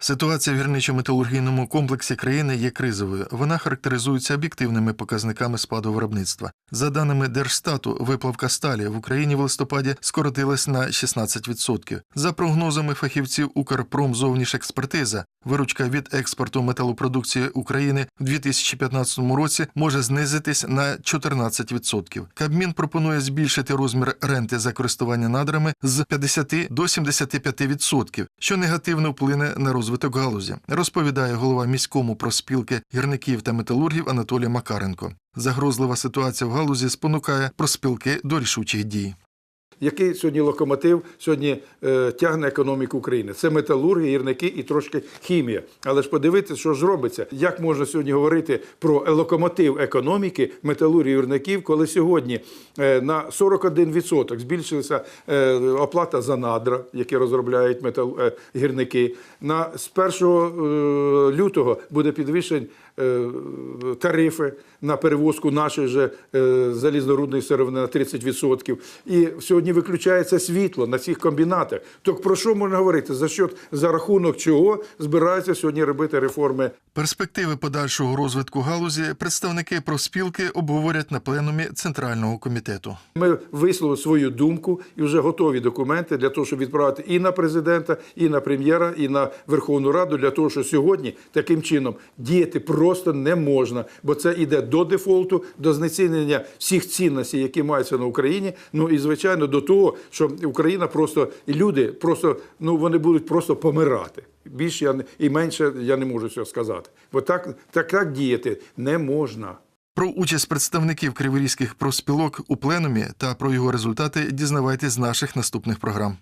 Ситуація в гірничо-металургійному комплексі країни є кризовою. Вона характеризується об'єктивними показниками спаду виробництва. За даними Держстату, виплавка сталі в Україні в листопаді скоротилась на 16%. За прогнозами фахівців Укрпромзовнішекспертиза, виручка від експорту металопродукції України в 2015 році може знизитись на 14%. Кабмін пропонує збільшити розмір ренти за користування надрами з 50 до 75%, що негативно вплине на розвиток галузі, розповідає голова міському проспілки гірників та металургів Анатолій Макаренко. Загрозлива ситуація в галузі спонукає проспілки до рішучих дій. Який сьогодні локомотив сьогодні е, тягне економіку України? Це металурги, гірники і трошки хімія. Але ж подивитися, що ж робиться. Як можна сьогодні говорити про локомотив економіки металургів гірників, коли сьогодні е, на 41% збільшилася е, оплата за надра, які розробляють метал, е, гірники. На з 1 е, лютого буде підвищень е, тарифи на перевозку нашої же е, залізнорудної сировини на 30%. І сьогодні виключається світло на цих комбінатах. То про що можна говорити? За що за рахунок чого збираються сьогодні робити реформи Перспективи подальшого розвитку галузі представники профспілки обговорять на пленумі центрального комітету. Ми висловили свою думку і вже готові документи для того, щоб відправити і на президента, і на прем'єра, і на Верховну Раду для того, що сьогодні таким чином діяти просто не можна, бо це йде до дефолту, до знецінення всіх цінностей, які маються на Україні. Ну і звичайно до того, що Україна просто і люди просто ну вони будуть просто помирати. Більше я не і менше я не можу цього сказати. Бо так, так, так діяти не можна. Про участь представників криворізьких профспілок у пленумі та про його результати дізнавайтесь з наших наступних програм.